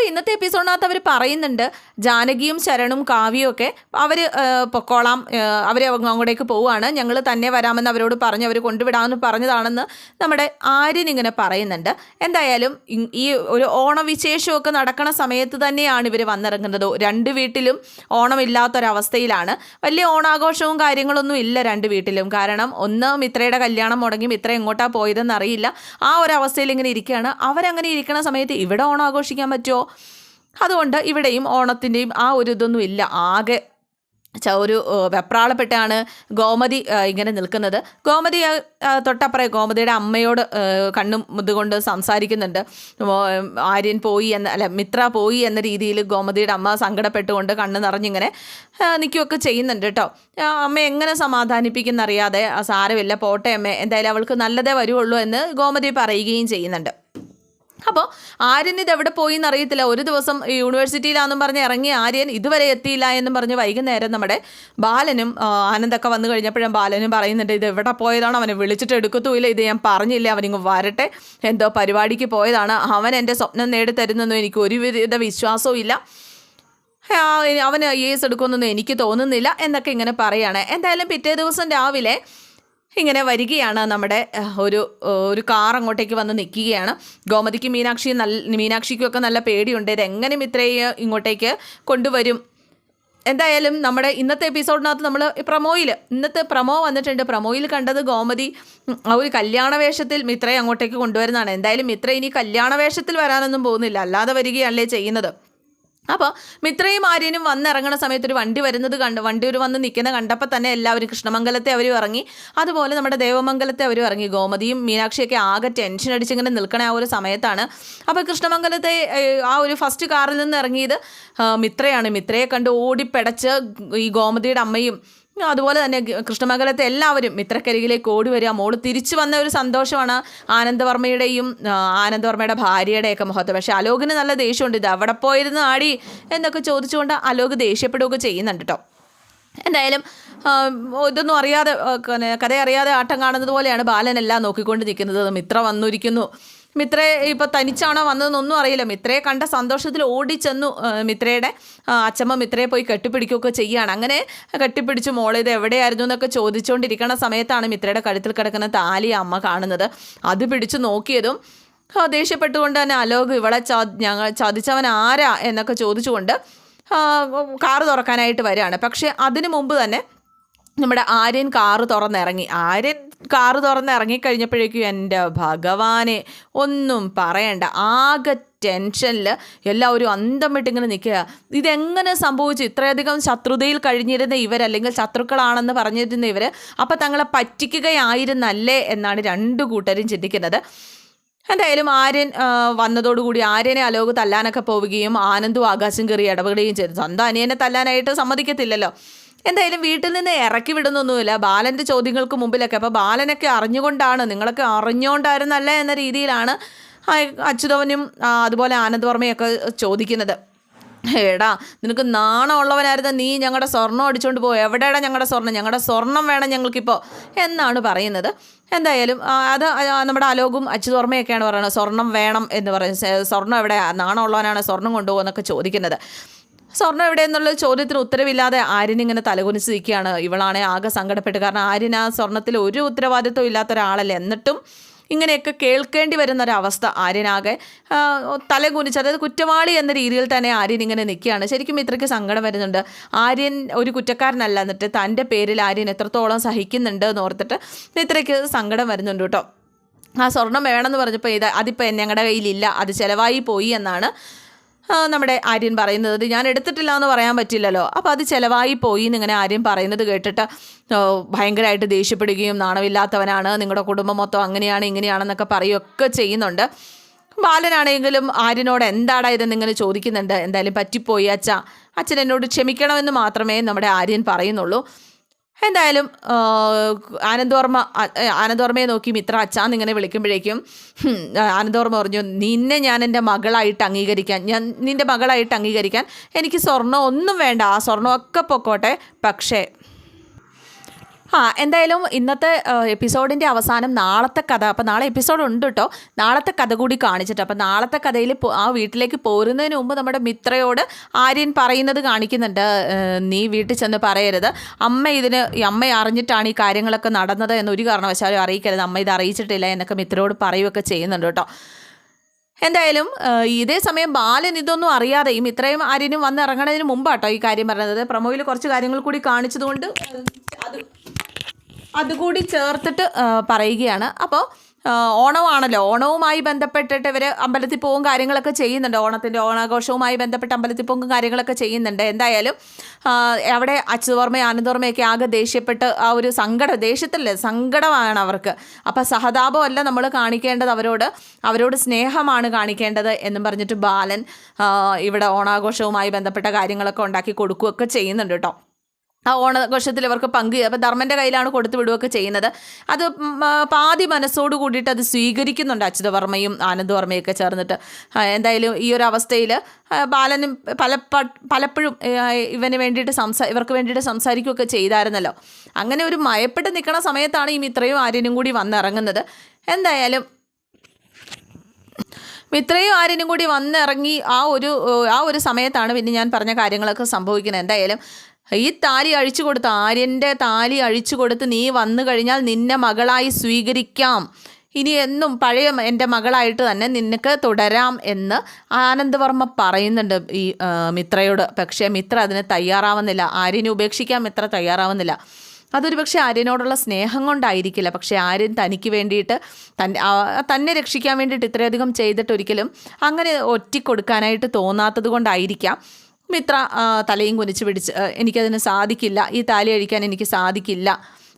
അപ്പോൾ ഇന്നത്തെ എപ്പിസോഡിനകത്ത് അവർ പറയുന്നുണ്ട് ജാനകിയും ശരണും കാവ്യയും ഒക്കെ അവർ പൊക്കോളാം അവർ അങ്ങോട്ടേക്ക് പോവുകയാണ്. ഞങ്ങൾ തന്നെ വരാമെന്ന് അവരോട് പറഞ്ഞ് അവർ കൊണ്ടുവിടാമെന്ന് പറഞ്ഞതാണെന്ന് നമ്മുടെ ആര്യൻ ഇങ്ങനെ പറയുന്നുണ്ട്. എന്തായാലും ഈ ഒരു ഓണവിശേഷമൊക്കെ നടക്കണ സമയത്ത് തന്നെയാണ് ഇവർ വന്നിറങ്ങുന്നത്. രണ്ട് വീട്ടിലും ഓണമില്ലാത്തൊരവസ്ഥയിലാണ്. വലിയ ഓണാഘോഷവും കാര്യങ്ങളൊന്നും ഇല്ല രണ്ട് വീട്ടിലും. കാരണം ഒന്ന് മിത്രയുടെ കല്യാണം മുടങ്ങി മിത്ര എങ്ങോട്ടാണ് പോയതെന്ന് അറിയില്ല ആ ഒരു അവസ്ഥയിൽ ഇങ്ങനെ ഇരിക്കുകയാണ്. അവരങ്ങനെ ഇരിക്കുന്ന സമയത്ത് ഇവിടെ ഓണം ആഘോഷിക്കാൻ പറ്റുമോ? അതുകൊണ്ട് ഇവിടെയും ഓണത്തിന്റെയും ആ ഒരു ഇതൊന്നും ഇല്ല. ആകെ ഒരു വെപ്രാളപ്പെട്ടാണ് ഗോമതി ഇങ്ങനെ നിൽക്കുന്നത്. ഗോമതി തൊട്ടപ്പുറേ ഗോമതിയുടെ അമ്മയോട് കണ്ണും ഇതുകൊണ്ട് സംസാരിക്കുന്നുണ്ട്. ആര്യൻ പോയി എന്ന അല്ല മിത്ര പോയി എന്ന രീതിയിൽ ഗോമതിയുടെ അമ്മ സങ്കടപ്പെട്ടുകൊണ്ട് കണ്ണ് നിറഞ്ഞിങ്ങനെ നിൽക്കുകയൊക്കെ ചെയ്യുന്നുണ്ട് കേട്ടോ. അമ്മ എങ്ങനെ സമാധാനിപ്പിക്കുന്നറിയാതെ "ആ, സാരമില്ല പോട്ടെ അമ്മ എന്തായാലും അവൾക്ക് നല്ലതേ വരുള്ളൂ എന്ന് ഗോമതി പറയുകയും ചെയ്യുന്നുണ്ട്. അപ്പോൾ ആര്യൻ ഇത് എവിടെ പോയി എന്നറിയത്തില്ല ഒരു ദിവസം യൂണിവേഴ്സിറ്റിയിലാണെന്ന് പറഞ്ഞ് ഇറങ്ങി ആര്യൻ ഇതുവരെ എത്തിയില്ല എന്നും പറഞ്ഞ് വൈകുന്നേരം നമ്മുടെ ബാലനും ആനന്ദൊക്കെ വന്നു കഴിഞ്ഞപ്പോഴും ബാലനും പറയുന്നുണ്ട് ഇത് എവിടെ പോയതാണ്? അവനെ വിളിച്ചിട്ട് എടുക്കത്തുമില്ല. ഇത് ഞാൻ പറഞ്ഞില്ല? അവനിങ്ങ് വരട്ടെ. എന്തോ പരിപാടിക്ക് പോയതാണ്. അവൻ എന്റെ സ്വപ്നം നേടിത്തരുന്നൊന്നും എനിക്ക് ഒരുവിധ വിശ്വാസവും ഇല്ല. അവന് ഐ എസ് എടുക്കുമെന്നൊന്നും എനിക്ക് തോന്നുന്നില്ല എന്നൊക്കെ ഇങ്ങനെ പറയുകയാണ് എന്തായാലും പിറ്റേ ദിവസം രാവിലെ ഇങ്ങനെ വരികയാണ് നമ്മുടെ ഒരു ഒരു കാർ അങ്ങോട്ടേക്ക് വന്ന് നിൽക്കുകയാണ്. ഗോമതിക്ക് മീനാക്ഷി നല്ല മീനാക്ഷിക്കുമൊക്കെ നല്ല പേടിയുണ്ട്. ഇതെങ്ങനെയും ഇത്രയും ഇങ്ങോട്ടേക്ക് കൊണ്ടുവരും. എന്തായാലും നമ്മുടെ ഇന്നത്തെ എപ്പിസോഡിനകത്ത് നമ്മൾ പ്രമോയിൽ ഇന്നത്തെ പ്രമോ വന്നിട്ടുണ്ട്. പ്രമോയിൽ കണ്ടത് ഗോമതി ആ ഒരു കല്യാണ വേഷത്തിൽ മിത്രയെ അങ്ങോട്ടേക്ക് കൊണ്ടുവരുന്നതാണ്. എന്തായാലും മിത്ര ഇനി കല്യാണ വേഷത്തിൽ വരാനൊന്നും പോകുന്നില്ല. അല്ലാതെ വരികയല്ലേ ചെയ്യുന്നത്. അപ്പോൾ മിത്രയും ആര്യനും വന്നിറങ്ങുന്ന സമയത്ത് ഒരു വണ്ടി വരുന്നത് കണ്ട് വണ്ടി ഒരു വന്ന് നിൽക്കുന്ന കണ്ടപ്പോൾ തന്നെ എല്ലാവരും കൃഷ്ണമംഗലത്തെ അവരും ഇറങ്ങി. അതുപോലെ നമ്മുടെ ദേവമംഗലത്തെ അവരും ഇറങ്ങി. ഗോമതിയും മീനാക്ഷിയൊക്കെ ആകെ ടെൻഷൻ അടിച്ചിങ്ങനെ നിൽക്കണ ആ ഒരു സമയത്താണ്. അപ്പോൾ കൃഷ്ണമംഗലത്തെ ആ ഒരു ഫസ്റ്റ് കാറിൽ നിന്ന് ഇറങ്ങിയത് മിത്രയാണ്. മിത്രയെ കണ്ട് ഓടിപ്പെടച്ച് ഈ ഗോമതിയുടെ അമ്മയും അതുപോലെ തന്നെ കൃഷ്ണമംഗലത്തെ എല്ലാവരും മിത്രക്കരികിലേക്ക് ഓടി വരിക മോൾ തിരിച്ചു വന്ന ഒരു സന്തോഷമാണ് ആനന്ദവർമ്മയുടെയും ആനന്ദവർമ്മയുടെ ഭാര്യയുടെയൊക്കെ മുഖത്ത്. പക്ഷേ അലോകിന് നല്ല ദേഷ്യമുണ്ട്. ഇത് അവിടെ പോയിരുന്ന് ആടി എന്നൊക്കെ ചോദിച്ചുകൊണ്ട് അലോക് ദേഷ്യപ്പെടുകയൊക്കെ ചെയ്യുന്നുണ്ട് കേട്ടോ എന്തായാലും ഇതൊന്നും അറിയാതെ കഥ അറിയാതെ ആട്ടം കാണുന്നത് പോലെയാണ് ബാലനെല്ലാം നോക്കിക്കൊണ്ട് നിൽക്കുന്നത്. മിത്ര വന്നിരിക്കുന്നു. മിത്രയെ ഇപ്പോൾ തനിച്ചാണോ വന്നതെന്നൊന്നും അറിയില്ല. മിത്രയെ കണ്ട സന്തോഷത്തിൽ ഓടിച്ചെന്നു മിത്രയുടെ അച്ഛമ്മ മിത്രയെ പോയി കെട്ടിപ്പിടിക്കുകയൊക്കെ ചെയ്യുകയാണ്. അങ്ങനെ കെട്ടിപ്പിടിച്ച് മോളിത് എവിടെയായിരുന്നു എന്നൊക്കെ ചോദിച്ചുകൊണ്ടിരിക്കുന്ന സമയത്താണ് മിത്രയുടെ കഴുത്തിൽ കിടക്കുന്ന താലി അമ്മ കാണുന്നത്. അത് പിടിച്ചു നോക്കിയതും ദേഷ്യപ്പെട്ടുകൊണ്ട് തന്നെ അലോക് ഇവളെ ചാ ഞങ്ങൾ ചതിച്ചവൻ ആരാ? എന്നൊക്കെ ചോദിച്ചുകൊണ്ട് കാറ് തുറക്കാനായിട്ട് വരികയാണ്. പക്ഷേ അതിനു മുമ്പ് തന്നെ നമ്മുടെ ആര്യൻ കാറ് തുറന്നിറങ്ങി. ആര്യൻ കാറ് തുറന്ന് ഇറങ്ങിക്കഴിഞ്ഞപ്പോഴേക്കും എന്റെ ഭഗവാനെ ഒന്നും പറയണ്ട. ആകെ ടെൻഷനിൽ എല്ലാവരും അന്തം വിട്ടിങ്ങനെ നിൽക്കുക. ഇതെങ്ങനെ സംഭവിച്ചു? ഇത്രയധികം ശത്രുതയിൽ കഴിഞ്ഞിരുന്ന ഇവർ അല്ലെങ്കിൽ ശത്രുക്കളാണെന്ന് പറഞ്ഞിരുന്ന ഇവർ അപ്പം തങ്ങളെ പറ്റിക്കുകയായിരുന്നല്ലേ എന്നാണ് രണ്ടു കൂട്ടരും ചിന്തിക്കുന്നത്. എന്തായാലും ആര്യൻ വന്നതോടുകൂടി ആര്യനെ അലോക് തല്ലാനൊക്കെ പോവുകയും ആനന്ദും ആകാശം കയറി ഇടപെടുകയും ചെയ്തു. സ്വന്തം അനിയനെ തല്ലാനായിട്ട് സമ്മതിക്കത്തില്ലല്ലോ. എന്തായാലും വീട്ടിൽ നിന്ന് ഇറക്കി വിടുന്നൊന്നുമില്ല. ബാലന്റെ ചോദ്യങ്ങൾക്ക് മുമ്പിലൊക്കെ. അപ്പോൾ ബാലനൊക്കെ അറിഞ്ഞുകൊണ്ടാണ് നിങ്ങളൊക്കെ അറിഞ്ഞുകൊണ്ടായിരുന്നല്ലേ എന്ന രീതിയിലാണ് അച്യുതവനും അതുപോലെ ആനന്ദവർമ്മയൊക്കെ ചോദിക്കുന്നത്. എടാ നിനക്ക് നാണമുള്ളവനായിരുന്ന നീ ഞങ്ങളുടെ സ്വർണം അടിച്ചുകൊണ്ട് പോകും എവിടെയാണ് ഞങ്ങളുടെ സ്വർണം ഞങ്ങളുടെ സ്വർണം വേണം ഞങ്ങൾക്കിപ്പോൾ എന്നാണ് പറയുന്നത്. എന്തായാലും അത് നമ്മുടെ അലോകും അച്യുതോർമ്മയൊക്കെയാണ് പറയുന്നത്. സ്വർണം വേണം എന്ന് പറയുന്നത്. സ്വർണം എവിടെ? നാണമുള്ളവനാണ് സ്വർണം കൊണ്ടുപോകുന്നൊക്കെ ചോദിക്കുന്നത്. സ്വർണം എവിടെയെന്നുള്ള ചോദ്യത്തിന് ഉത്തരവില്ലാതെ ആര്യൻ ഇങ്ങനെ തലകുനിച്ച് നിൽക്കുകയാണ് ഇവളാണെ ആകെ സങ്കടപ്പെട്ട്. കാരണം ആര്യൻ ആ സ്വർണത്തിൽ ഒരു ഉത്തരവാദിത്വം ഇല്ലാത്ത ഒരാളല്ലേ. എന്നിട്ടും ഇങ്ങനെയൊക്കെ കേൾക്കേണ്ടി വരുന്ന ഒരവസ്ഥ ആര്യനാകെ തലകുനിച്ച്. അതായത് കുറ്റവാളി എന്ന രീതിയിൽ തന്നെ ആര്യൻ ഇങ്ങനെ നിൽക്കുകയാണ്. ശരിക്കും ഇത്രയ്ക്ക് സങ്കടം വരുന്നുണ്ട്. ആര്യൻ ഒരു കുറ്റക്കാരനല്ല. എന്നിട്ട് തന്റെ പേരിൽ ആര്യൻ എത്രത്തോളം സഹിക്കുന്നുണ്ട് എന്ന് ഓർത്തിട്ട് ഇത്രയ്ക്ക് സങ്കടം വരുന്നുണ്ട് കേട്ടോ. ആ സ്വർണം വേണമെന്ന് പറഞ്ഞപ്പോൾ ഇത് അതിപ്പോൾ ഞങ്ങളുടെ കയ്യിലില്ല. അത് ചിലവായി പോയി എന്നാണ് നമ്മുടെ ആര്യൻ പറയുന്നത് ഞാൻ എടുത്തിട്ടില്ല എന്ന് പറയാൻ പറ്റില്ലല്ലോ. അപ്പോൾ അത് ചിലവായി പോയി എന്നിങ്ങനെ ആര്യൻ പറയുന്നത് കേട്ടിട്ട് ഭയങ്കരമായിട്ട് ദേഷ്യപ്പെടുകയും നാണമില്ലാത്തവനാണ് നിങ്ങളുടെ കുടുംബം മൊത്തം അങ്ങനെയാണ് ഇങ്ങനെയാണെന്നൊക്കെ പറയുകയൊക്കെ ചെയ്യുന്നുണ്ട്. ബാലനാണെങ്കിലും ആര്യനോട് എന്താടാ ഇതെന്ന് ഇങ്ങനെ ചോദിക്കുന്നുണ്ട്? എന്തായാലും പറ്റിപ്പോയി അച്ഛ. അച്ഛൻ എന്നോട് ക്ഷമിക്കണമെന്ന് മാത്രമേ നമ്മുടെ ആര്യൻ പറയുന്നുള്ളൂ. എന്തായാലും ആനന്ദവർമ്മ ആനന്ദവർമ്മയെ നോക്കി മിത്ര അച്ഛാന്ന് ഇങ്ങനെ വിളിക്കുമ്പോഴേക്കും ആനന്ദവർമ്മ പറഞ്ഞു നിന്നെ ഞാൻ എന്റെ മകളായിട്ട് അംഗീകരിക്കാൻ ഞാൻ നിന്റെ മകളായിട്ട് അംഗീകരിക്കാൻ എനിക്ക് സ്വർണം ഒന്നും വേണ്ട ആ സ്വർണമൊക്കെ പൊക്കോട്ടെ പക്ഷേ ആ എന്തായാലും ഇന്നത്തെ എപ്പിസോഡിന്റെ അവസാനം നാളത്തെ കഥ അപ്പോൾ നാളെ എപ്പിസോഡ് ഉണ്ട് കേട്ടോ നാളത്തെ കഥ കൂടി കാണിച്ചിട്ട് അപ്പോൾ നാളത്തെ കഥയിൽ ആ വീട്ടിലേക്ക് പോരുന്നതിന് മുമ്പ് നമ്മുടെ മിത്രയോട് ആര്യൻ പറയുന്നത് കാണിക്കുന്നുണ്ട്. നീ വീട്ടിൽ ചെന്ന് പറയരുത്. അമ്മ ഇതിന് അമ്മ അറിഞ്ഞിട്ടാണ് ഈ കാര്യങ്ങളൊക്കെ നടന്നത് എന്നൊരു കാരണവശാലും അറിയിക്കരുത്. അമ്മ ഇത് അറിയിച്ചിട്ടില്ല എന്നൊക്കെ മിത്രയോട് പറയുകയൊക്കെ ചെയ്യുന്നുണ്ട് കേട്ടോ എന്തായാലും ഇതേ സമയം ബാലൻ ഇതൊന്നും അറിയാതെയും ഇത്രയും ആര്യനും വന്നിറങ്ങണതിന് മുമ്പാട്ടോ ഈ കാര്യം പറഞ്ഞത്. പ്രമോയിൽ കുറച്ച് കാര്യങ്ങൾ കൂടി കാണിച്ചതുകൊണ്ട് അത് അതുകൂടി ചേർത്തിട്ട് പറയുകയാണ്. അപ്പോൾ ഓണമാണല്ലോ. ഓണവുമായി ബന്ധപ്പെട്ടിട്ട് ഇവർ അമ്പലത്തിൽ പോകും കാര്യങ്ങളൊക്കെ ചെയ്യുന്നുണ്ട്. ഓണത്തിന്റെ ഓണാഘോഷവുമായി ബന്ധപ്പെട്ട് അമ്പലത്തിൽ പോകും കാര്യങ്ങളൊക്കെ ചെയ്യുന്നുണ്ട്. എന്തായാലും അവിടെ അച്യുതോർമ്മയും ആനന്ദോർമ്മയൊക്കെ ആകെ ദേഷ്യപ്പെട്ട് ആ ഒരു സങ്കടം ദേഷ്യത്തില്ലേ സങ്കടമാണ് അവർക്ക്. അപ്പോൾ സഹതാപമല്ല നമ്മൾ കാണിക്കേണ്ടത് അവരോട്. അവരോട് സ്നേഹമാണ് കാണിക്കേണ്ടത് എന്നും പറഞ്ഞിട്ട് ബാലൻ ഇവിടെ ഓണാഘോഷവുമായി ബന്ധപ്പെട്ട കാര്യങ്ങളൊക്കെ ഉണ്ടാക്കി കൊടുക്കുകയൊക്കെ ചെയ്യുന്നുണ്ട് കേട്ടോ. ആ ഓണഘോഷത്തിൽ ഇവർക്ക് പങ്ക് അപ്പോൾ ധർമ്മന്റെ കയ്യിലാണ് കൊടുത്തു വിടുകയൊക്കെ ചെയ്യുന്നത്. അത് പാതി മനസ്സോട് കൂടിയിട്ട് അത് സ്വീകരിക്കുന്നുണ്ട് അച്യുതവർമ്മയും ആനന്ദവർമ്മയൊക്കെ ചേർന്നിട്ട്. എന്തായാലും ഈ ഒരു അവസ്ഥയിൽ ബാലനും പല പലപ്പോഴും ഇവന് വേണ്ടിയിട്ട് സംസാ ഇവർക്ക് വേണ്ടിയിട്ട് സംസാരിക്കുകയൊക്കെ ചെയ്തായിരുന്നല്ലോ. അങ്ങനെ ഒരു മയപ്പെട്ട് നിൽക്കുന്ന സമയത്താണ് ഈ മിത്രയും ആര്യനും കൂടി വന്നിറങ്ങുന്നത്. എന്തായാലും മിത്രയും ആര്യനും കൂടി വന്നിറങ്ങി ആ ഒരു ആ ഒരു സമയത്താണ് പിന്നെ ഞാൻ പറഞ്ഞ കാര്യങ്ങളൊക്കെ സംഭവിക്കുന്നത്. എന്തായാലും ഈ താലി അഴിച്ചു കൊടുത്ത് ആര്യന്റെ താലി അഴിച്ചു കൊടുത്ത് നീ വന്നു കഴിഞ്ഞാൽ നിന്നെ മകളായി സ്വീകരിക്കാം. ഇനി എന്നും പഴയ എന്റെ മകളായിട്ട് തന്നെ നിനക്ക് തുടരാം എന്ന് ആനന്ദവർമ്മ പറയുന്നുണ്ട്. ഈ മിത്രയോട്. പക്ഷേ മിത്ര അതിന് തയ്യാറാവുന്നില്ല. ആര്യനെ ഉപേക്ഷിക്കാൻ മിത്ര തയ്യാറാവുന്നില്ല. അതൊരു പക്ഷേ ആര്യനോടുള്ള സ്നേഹം കൊണ്ടായിരിക്കില്ല. പക്ഷേ ആര്യൻ തനിക്ക് വേണ്ടിയിട്ട് തൻ തന്നെ രക്ഷിക്കാൻ വേണ്ടിയിട്ട് ഇത്രയധികം ചെയ്തിട്ടൊരിക്കലും അങ്ങനെ ഒറ്റിക്കൊടുക്കാനായിട്ട് തോന്നാത്തത് കൊണ്ടായിരിക്കാം. മിത്ര തലയും കുനിച്ച് പിടിച്ച് "ആ, എനിക്കതിന് സാധിക്കില്ല. ഈ താലി അഴിക്കാൻ എനിക്ക് സാധിക്കില്ല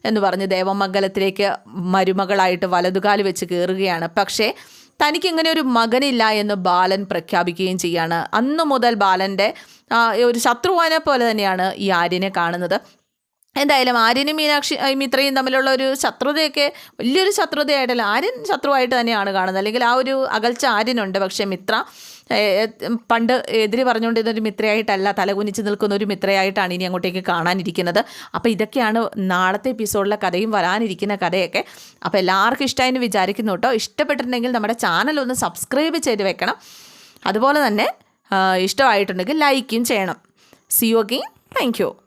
എന്ന് പറഞ്ഞ് ദേവമംഗലത്തിലേക്ക് മരുമകളായിട്ട് വലതുകാൽ വെച്ച് കയറുകയാണ് പക്ഷേ തനിക്ക് ഇങ്ങനെ ഒരു മകനില്ല എന്ന് ബാലൻ പ്രഖ്യാപിക്കുകയും ചെയ്യാണ്. അന്നു മുതൽ ബാലന്റെ ഒരു ശത്രുവാനെ പോലെ തന്നെയാണ് ഈ ആര്യനെ കാണുന്നത്. എന്തായാലും ആര്യനും മീനാക്ഷി മിത്രയും തമ്മിലുള്ള ഒരു ശത്രുതയൊക്കെ വലിയൊരു ശത്രുതയായിട്ടല്ല ആര്യൻ ശത്രുവായിട്ട് തന്നെയാണ് കാണുന്നത്. അല്ലെങ്കിൽ ആ ഒരു അകൽച്ച ആര്യനുണ്ട്. പക്ഷേ മിത്ര പണ്ട് എതിര് പറഞ്ഞുകൊണ്ടിരുന്ന ഒരു മിത്രയായിട്ടല്ല തലകുനിച്ച് നിൽക്കുന്ന ഒരു മിത്രയായിട്ടാണ് ഇനി അങ്ങോട്ടേക്ക് കാണാനിരിക്കുന്നത്. അപ്പോൾ ഇതൊക്കെയാണ് നാളത്തെ എപ്പിസോഡിലെ കഥയും വരാനിരിക്കുന്ന കഥയൊക്കെ. അപ്പോൾ എല്ലാവർക്കും ഇഷ്ടമായി വിചാരിക്കുന്നു കേട്ടോ. ഇഷ്ടപ്പെട്ടിട്ടുണ്ടെങ്കിൽ നമ്മുടെ ചാനൽ ഒന്ന് സബ്സ്ക്രൈബ് ചെയ്ത് വെക്കണം. അതുപോലെ തന്നെ ഇഷ്ടമായിട്ടുണ്ടെങ്കിൽ ലൈക്കും ചെയ്യണം. See you again thank you